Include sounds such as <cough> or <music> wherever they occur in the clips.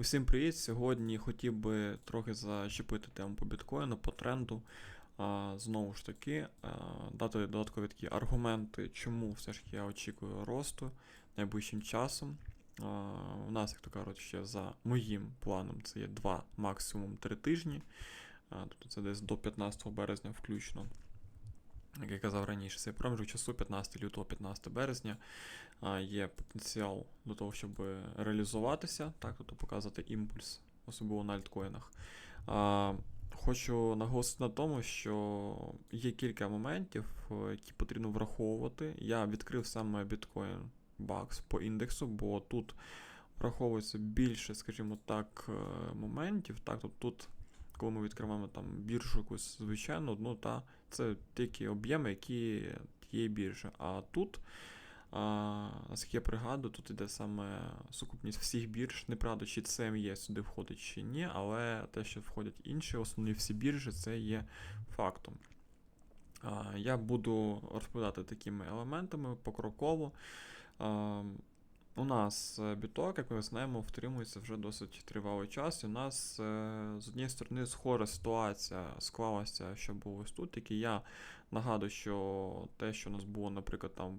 Усім привіт! Сьогодні хотів би трохи зачепити тему по біткоїну, по тренду. А, знову ж таки, а, дати додаткові такі аргументи, чому все ж я очікую росту найближчим часом. А, у нас, як то кажуть, ще за моїм планом це є 2, максимум 3 тижні. А, тобто це десь до 15 березня включно. Як я казав раніше, цей проміжок часу 15 лютого, 15 березня є потенціал до того, щоб реалізуватися, так, тобто показати імпульс, особливо на альткоїнах. Хочу наголосити на тому, що є кілька моментів, е, які потрібно враховувати. Я відкрив саме Bitcoin Bucks по індексу, бо тут враховується більше, скажімо так, е, моментів. Так, тобто тут, коли ми відкриваємо там біржу якусь звичайну, ну та це тільки об'єми, які тієї біржі. А тут. А, Наскільки я пригадую, тут іде саме сукупність всіх бірж. Неправда, чи CME сюди входить чи ні, але те, що входять інші, основні всі біржі, це є фактом. Я буду розповідати такими елементами покроково. У нас е, біток, як ми знаємо, втримується вже досить тривалий час. І у нас е, з однієї сторони схожа ситуація склалася, що було ось тут. Тільки я нагадую, що те, що у нас було, наприклад, там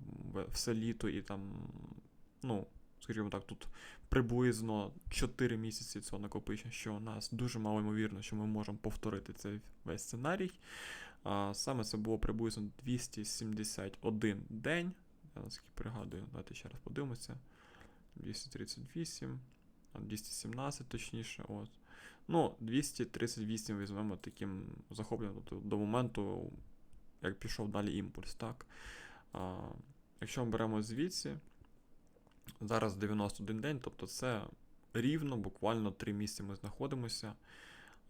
все літо і там, ну, скажімо так, тут приблизно 4 місяці цього накопичення, що у нас дуже мало ймовірно, що ми можемо повторити цей весь сценарій. А, Саме це було приблизно 271 день. Я наскільки пригадую, давайте ще раз подивимося. 238, 217 точніше. От. Ну, 238 візьмемо таким захопленням тобто до моменту, як пішов далі імпульс. так. А, Якщо ми беремо звідси, зараз 91 день, тобто це рівно, буквально 3 місяці ми знаходимося.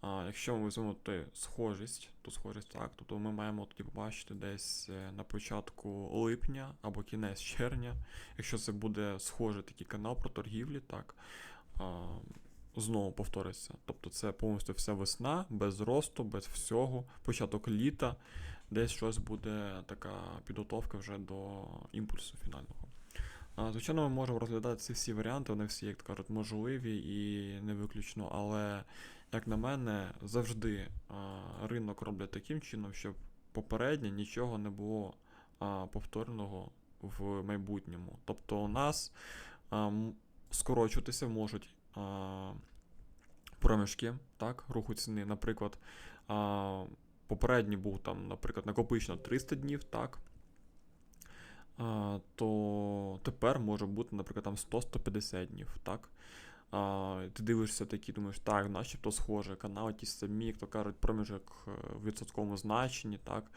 А, Якщо ми візьмемо схожість, то схожість так, тобто ми маємо тоді побачити десь е, на початку липня або кінець червня, якщо це буде схожий такий канал про торгівлі, так а, знову повториться. Тобто це повністю вся весна, без росту, без всього, початок літа, десь щось буде така підготовка вже до імпульсу фінального. Звичайно, ми можемо розглядати ці всі варіанти, вони всі, як кажуть, можливі і не виключно, але, як на мене, завжди ринок роблять таким чином, щоб попередньо нічого не було повтореного в майбутньому. Тобто у нас скорочуватися можуть проміжки так, руху ціни. Наприклад, попередній був там, наприклад, накопичено 300 днів, так то тепер може бути, наприклад, там 100-150 днів. так? А, Ти дивишся такі, думаєш, так, начебто схоже, канал ті самі, як то кажуть, проміжок е, в відсотковому значенні, так?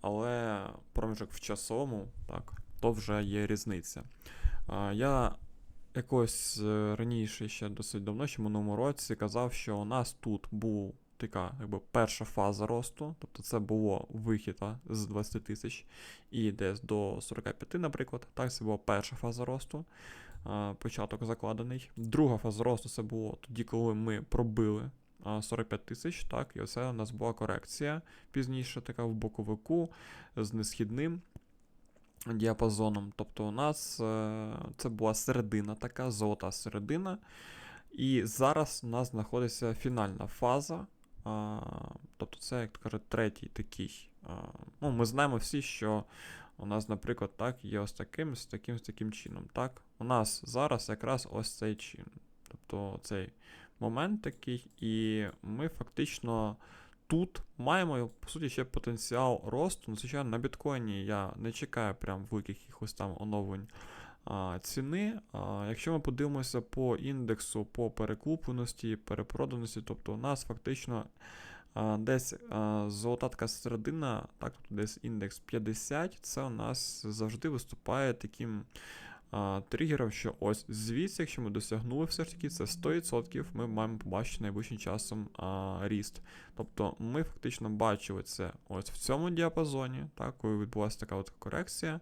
але проміжок в часовому, так, то вже є різниця. А, Я якось е, раніше, ще досить давно, ще минулому році, казав, що у нас тут був така якби перша фаза росту, тобто це було вихід з 20 тисяч і десь до 45, наприклад. Так, це була перша фаза росту, початок закладений. Друга фаза росту це було тоді, коли ми пробили. 45 тисяч, так, і оце у нас була корекція пізніше, така в боковику з несхідним діапазоном. Тобто у нас е, це була середина, така золота середина. І зараз у нас знаходиться фінальна фаза а, Тобто це, як то кажуть, третій такий. А, ну, Ми знаємо всі, що у нас, наприклад, так, є ось таким, з таким, з таким чином. так. У нас зараз якраз ось цей чин. Тобто цей момент такий, і ми фактично тут маємо, по суті, ще потенціал росту. Ну, звичайно, на біткоїні я не чекаю прям великих якихось там оновлень ціни. Якщо ми подивимося по індексу по перекупленості, перепроданості, тобто у нас фактично десь золота така середина, так, тобто десь індекс 50, це у нас завжди виступає таким. Тригером, що ось звідси, якщо ми досягнули все ж таки, це 100%, ми маємо побачити найближчим часом а, ріст. Тобто ми фактично бачили це ось в цьому діапазоні, так, коли відбулася така от корекція.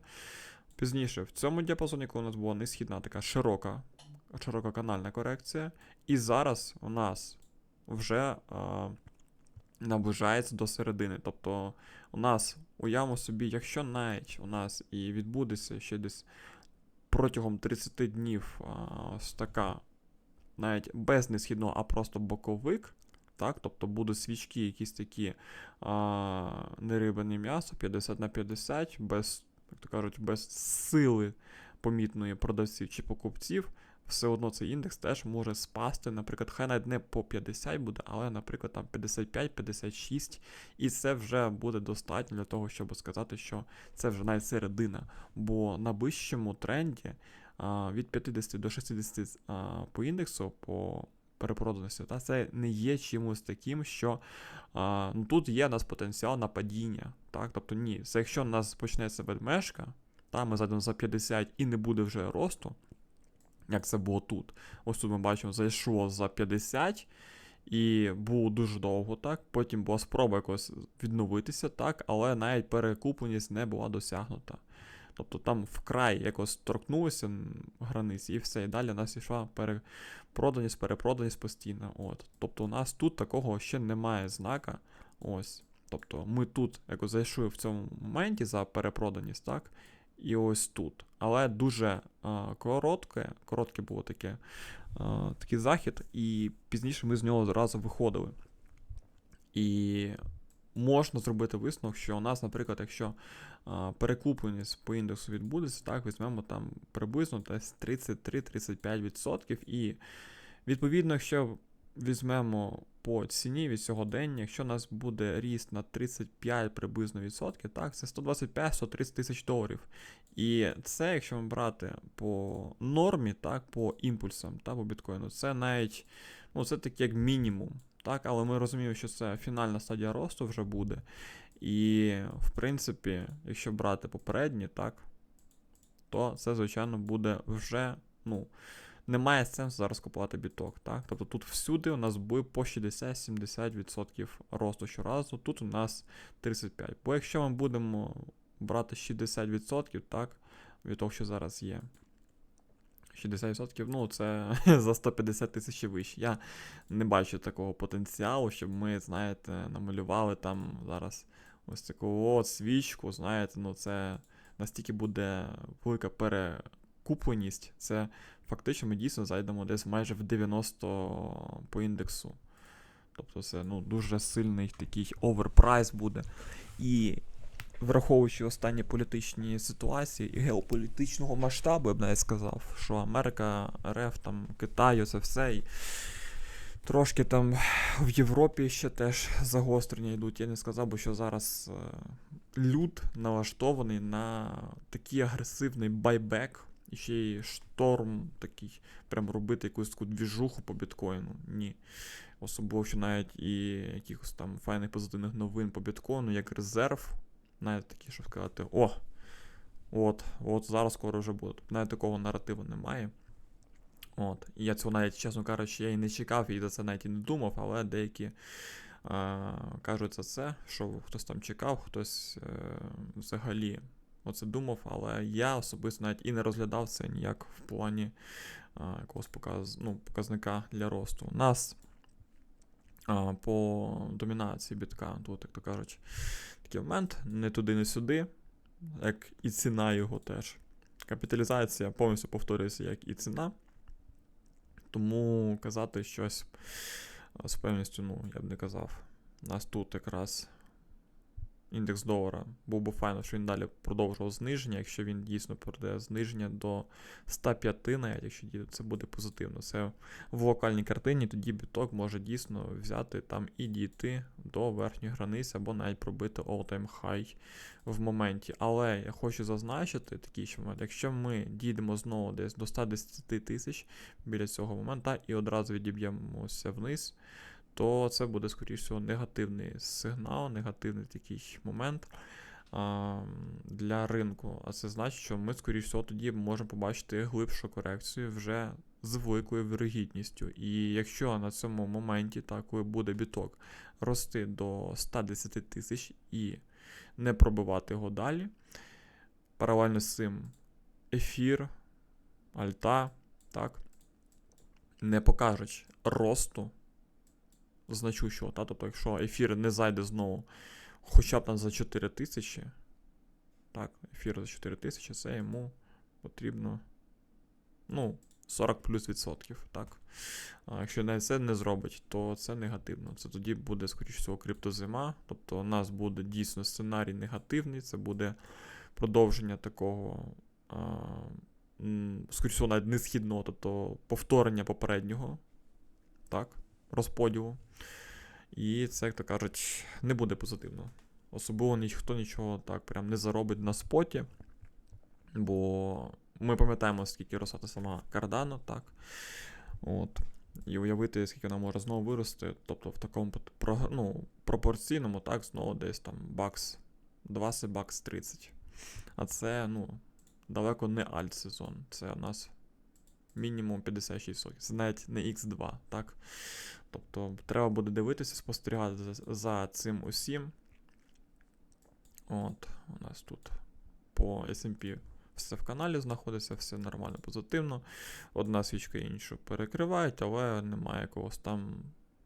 Пізніше, в цьому діапазоні, коли у нас була несхідна така широка ширококанальна корекція. І зараз у нас вже а, наближається до середини. Тобто у нас уявимо собі, якщо навіть у нас і відбудеться ще десь протягом 30 днів а, ось така навіть без несхідного, а просто боковик, так, тобто будуть свічки якісь такі а, нерибане м'ясо 50 на 50, без, як то кажуть, без сили помітної продавців чи покупців, все одно цей індекс теж може спасти. Наприклад, хай навіть не по 50 буде, але, наприклад, там 55-56, і це вже буде достатньо для того, щоб сказати, що це вже навіть середина. Бо на вищому тренді від 50 до 60 а, по індексу, по перепроданості, та це не є чимось таким, що а, ну, тут є у нас потенціал на падіння. Так? Тобто ні, це якщо у нас почнеться ведмежка, та ми зайдемо за 50 і не буде вже росту, як це було тут. Ось тут ми бачимо, зайшло за 50 і було дуже довго, так. Потім була спроба якось відновитися, так, але навіть перекупленість не була досягнута. Тобто там вкрай якось торкнулися границь, і все. І далі у нас йшла перепроданість, перепроданість постійно. От. Тобто у нас тут такого ще немає знака. Ось. Тобто ми тут якось зайшли в цьому моменті за перепроданість, так? І ось тут. Але дуже а, коротке, коротке було таке, а, такий захід, і пізніше ми з нього зразу виходили. І можна зробити висновок, що у нас, наприклад, якщо перекупленість по індексу відбудеться, так, візьмемо там приблизно десь 33-35%. І відповідно, якщо візьмемо по ціні від сьогодення, якщо у нас буде ріст на 35 приблизно відсотків, так, це 125-130 тисяч доларів. І це, якщо ми брати по нормі, так, по імпульсам та по біткоїну, це навіть ну, це таке як мінімум. Так, але ми розуміємо, що це фінальна стадія росту вже буде. І, в принципі, якщо брати попередні, так, то це, звичайно, буде вже, ну, немає сенсу зараз купувати біток. Так? Тобто тут всюди у нас буде по 60-70% росту щоразу, тут у нас 35%. Бо якщо ми будемо брати 60%, так, від того, що зараз є. 60%, ну, це <laughs> за 150 тисяч і вище. Я не бачу такого потенціалу, щоб ми, знаєте, намалювали там зараз ось таку от свічку, знаєте, ну це настільки буде велика перекупленість. Це фактично ми дійсно зайдемо десь майже в 90 по індексу. Тобто це ну, дуже сильний такий оверпрайс буде. І враховуючи останні політичні ситуації і геополітичного масштабу, я б навіть сказав, що Америка, РФ, там, Китаю, це все. І трошки там в Європі ще теж загострення йдуть. Я не сказав би, що зараз е, люд налаштований на такий агресивний байбек. І ще й шторм такий, прям робити якусь таку двіжуху по біткоїну. Ні. Особливо, що навіть і якихось там файних позитивних новин по біткоїну, як резерв, навіть такі, що сказати, о, от, от зараз скоро вже буде. Тобто навіть такого наративу немає. От. І я цього навіть, чесно кажучи, я і не чекав, і за це навіть і не думав, але деякі а, кажуть за це, що хтось там чекав, хтось е, взагалі оце думав, але я особисто навіть і не розглядав це ніяк в плані а, якогось показ, ну, показника для росту. Нас а, по домінації бітка, тут, як то кажуть, такий момент, не туди, не сюди, як і ціна його теж. Капіталізація повністю повторюється, як і ціна. Тому казати щось з певністю, ну, я б не казав. У нас тут якраз індекс долара. Був би файно, що він далі продовжував зниження, якщо він дійсно продає зниження до 105, навіть якщо це буде позитивно. Це в локальній картині, тоді біток може дійсно взяти там і дійти до верхньої границі, або навіть пробити all-time high в моменті. Але я хочу зазначити такий ще момент, якщо ми дійдемо знову десь до 110 тисяч біля цього моменту і одразу відіб'ємося вниз то це буде, скоріш всього, негативний сигнал, негативний такий момент а, для ринку. А це значить, що ми, скоріш всього, тоді можемо побачити глибшу корекцію вже з великою вирогідністю. І якщо на цьому моменті, так, коли буде біток рости до 110 тисяч і не пробивати його далі, паралельно з цим ефір, альта, так, не покажуть росту значущого. Та? Тобто, якщо ефір не зайде знову хоча б там за 4 тисячі, так, ефір за 4 тисячі, це йому потрібно. Ну, 40 плюс відсотків, так. А якщо навіть це не зробить, то це негативно. Це тоді буде, скоріш всього, криптозима. Тобто у нас буде дійсно сценарій негативний, це буде продовження такого, а, скоріш всього, навіть не східного, тобто повторення попереднього, так, розподілу. І це, як то кажуть, не буде позитивно. Особливо ніхто нічого так прям не заробить на споті. Бо ми пам'ятаємо, скільки росла сама Cardano, так. От. І уявити, скільки вона може знову вирости. Тобто в такому ну, пропорційному, так, знову десь там бакс 20, бакс 30. А це, ну, далеко не альт-сезон. Це у нас мінімум 56 сотень. Це навіть не X2, так? Тобто треба буде дивитися, спостерігати за, за цим усім. От, у нас тут по SP все в каналі знаходиться, все нормально, позитивно. Одна свічка іншу перекривають, але немає якогось там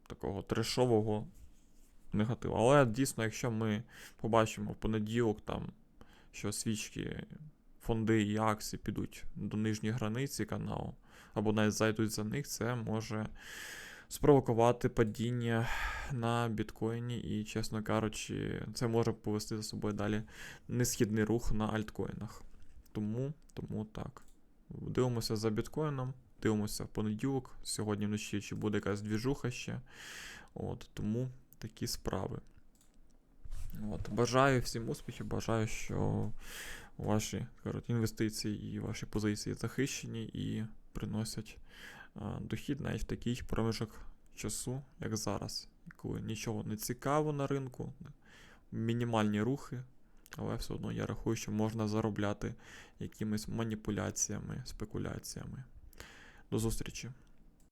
такого трешового негативу. Але дійсно, якщо ми побачимо в понеділок, там, що свічки, фонди і акції підуть до нижньої границі каналу, або навіть зайдуть за них, це може спровокувати падіння на біткоїні, і, чесно кажучи, це може повести за собою далі несхідний рух на альткоїнах. Тому, тому так. Дивимося за біткоїном, дивимося в понеділок, сьогодні вночі, чи буде якась двіжуха ще. От, тому такі справи. От, бажаю всім успіхів, бажаю, що ваші кажуть, інвестиції і ваші позиції захищені і приносять а, дохід навіть в такий проміжок часу, як зараз, коли нічого не цікаво на ринку, мінімальні рухи, але все одно я рахую, що можна заробляти якимись маніпуляціями, спекуляціями. До зустрічі!